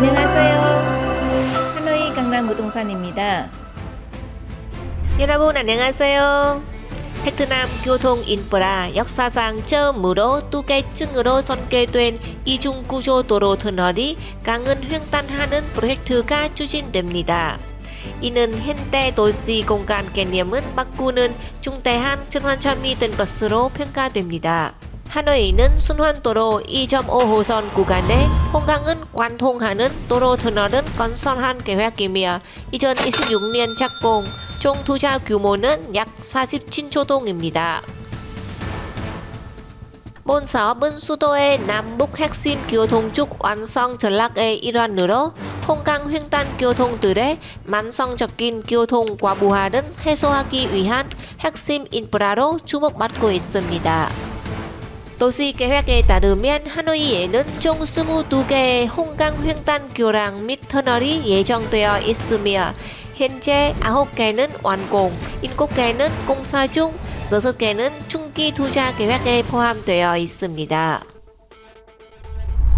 안녕하세요. 하노이 강남 부동산입니다. 여러분 안녕하세요. 베트남 교통 인프라 역사상 처음으로 두 개 층으로 설계된 이중 구조 도로 터널이 강은 횡단하는 프로젝트가 추진됩니다. 이는 현대 도시 공간 개념은 바꾸는 중대한 전환점이 된 것으로 평가됩니다. 하노이는 순환도로 2.5호선 구간에 홍강은 관통하는 도로 터널은 건설한 계획이며 2026년 착공, 총 투자 규모는 약 47조 동입니다. 본 사업은 수도의 남북 핵심 교통축 완성 전략의 일환으로 홍강 횡단 교통들의 만성적인 교통 과부하를 해소하기 위한 핵심 인프라로 주목받고 있습니다. 도시 계획에 따르면 하노이에는 총 22개의 홍강 횡단 교량 및 터널이 예정되어 있으며 현재 9개는 완공, 7개는 공사 중, 6개는 중기 투자 계획에 포함되어 있습니다.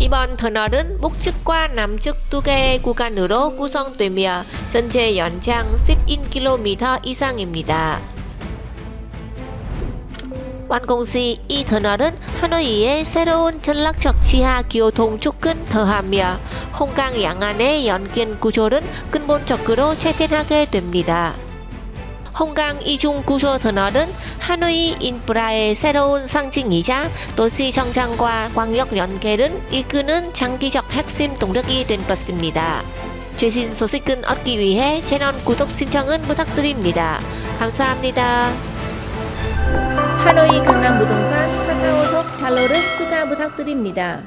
이번 터널은 북측과 남측 두 개의 구간으로 구성되며 전체 연장 11km 이상입니다. 완공 시 이 터널은 하노이의 새로운 전략적 지하 교통축은 더하며 홍강 양안의 연결 구조를 근본적으로 재편하게 됩니다. 홍강 이중 구조 터널은 하노이 인프라의 새로운 상징이자 도시 성장과 광역 연계를 이끄는 장기적 핵심 동력이 된 것입니다. 최신 소식은 얻기 위해 채널 구독 신청은 부탁드립니다. 감사합니다. 하노이 강남 부동산 카카오톡 잘로를 추가 부탁드립니다.